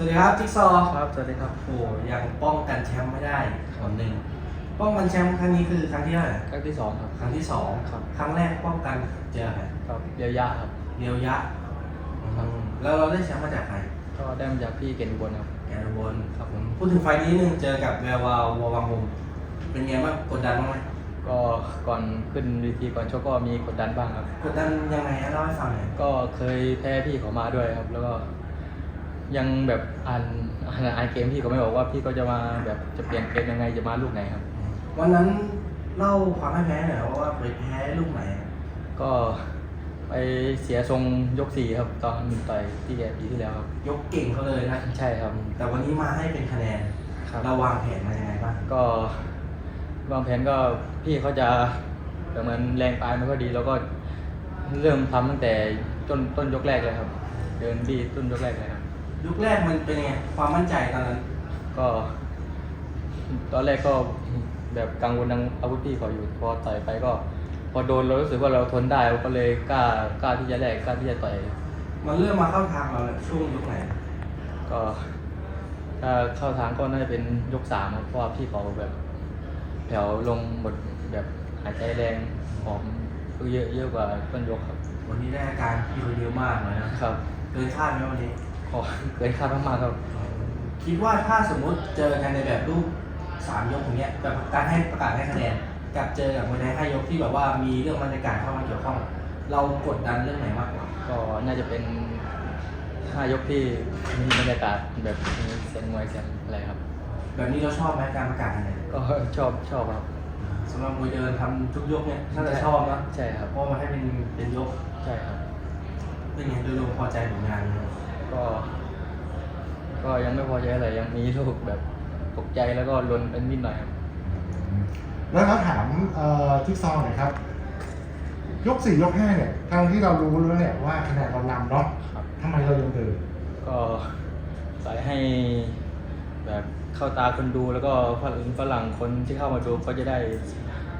วัสดีครับจิ๊กซอว์ครับ สวัสดีครับโอ้ยังป้องกันแชมป์ไม่ได้คนหนึ่งป้องกันแชมป์ครั้งนี้คือครั้งที่เท่าไหร่ครั้งที่สองครับ ครั้งที่สองครับ ครั้งแรกป้องกันเจอใครครับเดียวยะครับ เดียวยะครับอืมแล้วเราได้แชมป์มาจากใคร ก็ได้มาจากพี่เกณฑ์อุบลครับแกนบนครับผม พูดถึงไฟล์นี้นึงเจอกับแวววาววัววังมุมเป็นไงบ้างกดดันบ้างไหมก็ก่อนขึ้นเวีทีก่อนชกก็มีกดดันบ้างครับ กดดันยังไงฮะเล่าให้ฟังหน่อยก็เคยแพ้พี่เขามาด้วยครับ แล้วก็ ยังแบบอ่านอ่านอ่านเกมพี่เขาไม่บอกว่าพี่ก็จะมาแบบจะเปลี่ยนเกมยังไงจะมาลูกไหนครับ วันนั้นเล่าความให้แพ้หน่อยว่าไปแพ้ลูกไหนก็ไปเสียทรงยกสี่ครับ ตอนต่อยที่แกปีที่แล้วครับ ยกเก่งเขาเลยนะ ใช่ครับ แต่วันนี้มาให้เป็นคะแนนครับเราวางแผนมายังไงบ้างก็ วางแผนก็พี่เขาจะแบบเหมือนแรงปลายไม่ค่อยดี แล้วก็เริ่มทำตั้งแต่ต้นต้นยกแรกเลยครับ เดินดีต้นยกแรกเลยครับ ยุคแรกมันเป็นยังไงความมั่นใจตอนนั้น ก็ ตอนแรกก็แบบกังวลทางอาวุธพี่เขาอยู่พอต่อยไปก็ พอโดนเรารู้สึกว่าเราทนได้เราก็เลยกล้ากล้าที่จะแลกกล้าที่จะต่อยมันเริ่มมาเข้าทางเราช่วงยุคไหนก็ถ้าเข้าทางก็น่าจะเป็นยกสามครับเพราะว่าพี่เขาแบบแผ่วลงหมดแบบหายใจแรงหอมก็เยอะเยอะกว่าต้นยกครับ วันนี้ได้อาการพี่คนเยอะมากเลยนะครับ เกินคาดไหมวันนี้ ขอเกินคาดมากๆครับ คิดว่าถ้าสมมุติเจอกันในแบบรูปสามยกอย่างเงี้ยแบบการให้ประกาศให้คะแนนกับเจอกับมวยไทยห้ายกที่แบบว่ามีเรื่องบรรยากาศเข้ามาเกี่ยวข้อง เรากดดันเรื่องไหนมากกว่าก็น่าจะเป็นห้ายกที่มีบรรยากาศแบบมีเซนมวยเซนอะไรครับ แบบนี้เราชอบไหมการประกาศคะแนนก็ชอบชอบครับสำหรับมวยเดินทำทุกยกเนี่ยน่าจะชอบนะใช่ครับเพราะมันให้เป็นเป็นยกใช่ครับเป็นไงโดยรวมพอใจผลงานไหม ก็ ก็ยังไม่พอใจอะไรยังมีลูกแบบตกใจแล้วก็ลนเป็นนิดหน่อยครับ แล้วเราถามเอ่อจิ๊กซอว์หน่อยครับ ยกสี่ยกห้าเนี่ยทางที่เรารู้แล้วเนี่ยว่าคะแนนเรานำเนาะครับ ทำไมเรายังเดินก็ใส่ให้แบบเข้าตาคนดูแล้วก็ฝรั่งฝรั่งคนที่เข้ามาดูก็จะได้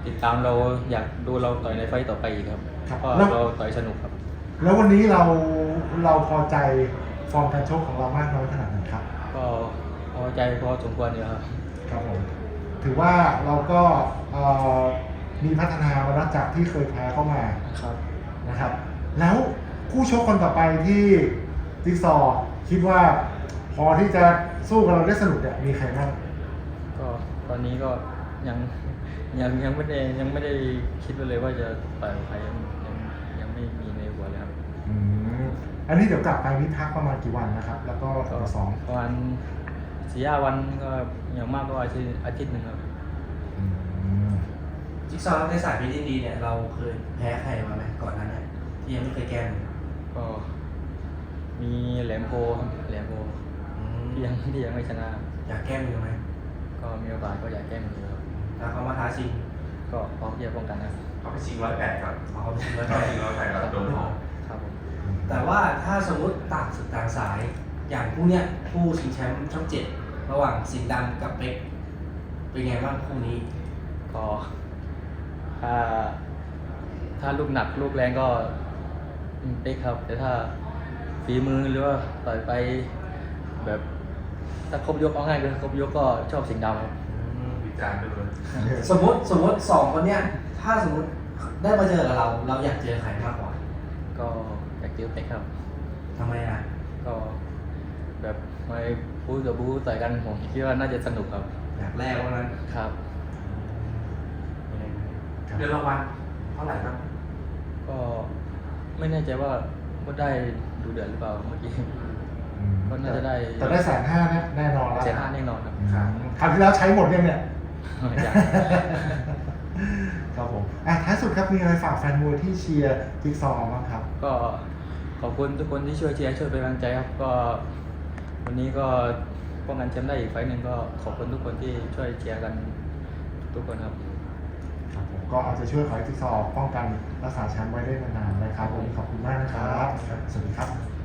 ติดตามเราอยากดูเราต่อยในไฟต์ต่อไปอีกครับครับเพราะแล้วเราต่อยสนุกครับ แล้ววันนี้เราเราพอใจ ฟอร์มการชกของเรามากน้อยขนาดไหนครับ ก็พอใจพอสมควรอยู่ครับครับผมถือว่าเราก็เอ่อมีพัฒนามาแล้วจากที่เคยแพ้เข้ามาครับนะครับ แล้วคู่ชกคนต่อไปที่จิ๊กซอว์คิดว่าพอที่จะสู้กับเราได้สนุกเนี่ยมีใครบ้างก็ตอนนี้ก็ยังยังยังไม่ได้ยังไม่ได้คิดไว้เลยว่าจะต่อยกับใคร อันนี้เดี๋ยวกลับไปนี่พักประมาณกี่วันนะครับ แล้วก็ก็มาซ้อมประมาณสี่ห้าวันก็อย่างมากก็อาทิตย์อาทิตย์หนึ่งครับอืมจิ๊กซอว์ในสายเพชรยินดีเนี่ยเราเคยแพ้ใครมาไหมก่อนหนั้นเนี่ยที่ยังไม่เคยแก้มือก็มีแหลมโพครับแหลมโพอืมที่ยังที่ยังไม่ชนะ อยากแก้มือไหมก็มีโอกาสก็อยากแก้มือครับถ้าเขามาท้าชิงก็พร้อมที่จะป้องกันนะครับเขาไปชิงร้อยแปดครับ เอาเขาไปชิงแล้วเขาแพ้ชิงร้อยแปดครับโดนหอก ครับผมแต่ว่าถ้าสมมติต่างศึกต่างสายอย่างคู่เนี้ยคู่ชิงแชมป์ช่องเจ็ดระหว่างสิงห์ดำกับเป๊กเป็นไงบ้างคู่นี้ ก็ถ้าถ้าลูกหนักลูกแรงก็เป๊กครับ แต่ถ้าฝีมือหรือว่าต่อยไปแบบถ้าครบยกเอาง่ายคือครบยกก็ชอบสิงห์ดำครับวิจารณ์ไปเลยสมมติสมมติสองคนเนี้ยถ้าสมมติได้มาเจอกับเรา เราอยากเจอใครมากกว่า ก็อยากเจอเป๊กครับ ทำไมอะ ก็แบบไม่บู๊กับบู๊ต่อยกันผมคิดว่าน่าจะสนุกครับ อยากแรกว่านั้นครับเดือนละวันเท่าไหร่ครับ ก็ไม่แน่ใจว่าว่าได้ดูเดือดหรือเปล่าเมื่อกี้ อืมก็น่าจะได้ แต่ได้แสนห้าแน่นอนแล้วเสียห้าแน่นอนครับอืมคราวที่แล้วใช้หมดยังเนี่ย อยาก ครับผมอะท้ายสุดครับมีอะไรฝากแฟนมวยที่เชียร์จิ๊กซอว์บ้างครับ ก็ขอบคุณทุกคนที่ช่วยเชียร์ช่วยเป็นกำลังใจครับก็ วันนี้ก็ป้องกันแชมป์ได้อีกไฟต์หนึ่งก็ขอบคุณทุกคนที่ช่วยเชียร์กันทุกคนครับ ครับผมก็เอาใจช่วยขอให้จิ๊กซอว์ป้องกันรักษาแชมป์ไว้ได้นานๆนะครับวันนี้ขอบคุณมากนะครับ สวัสดีครับ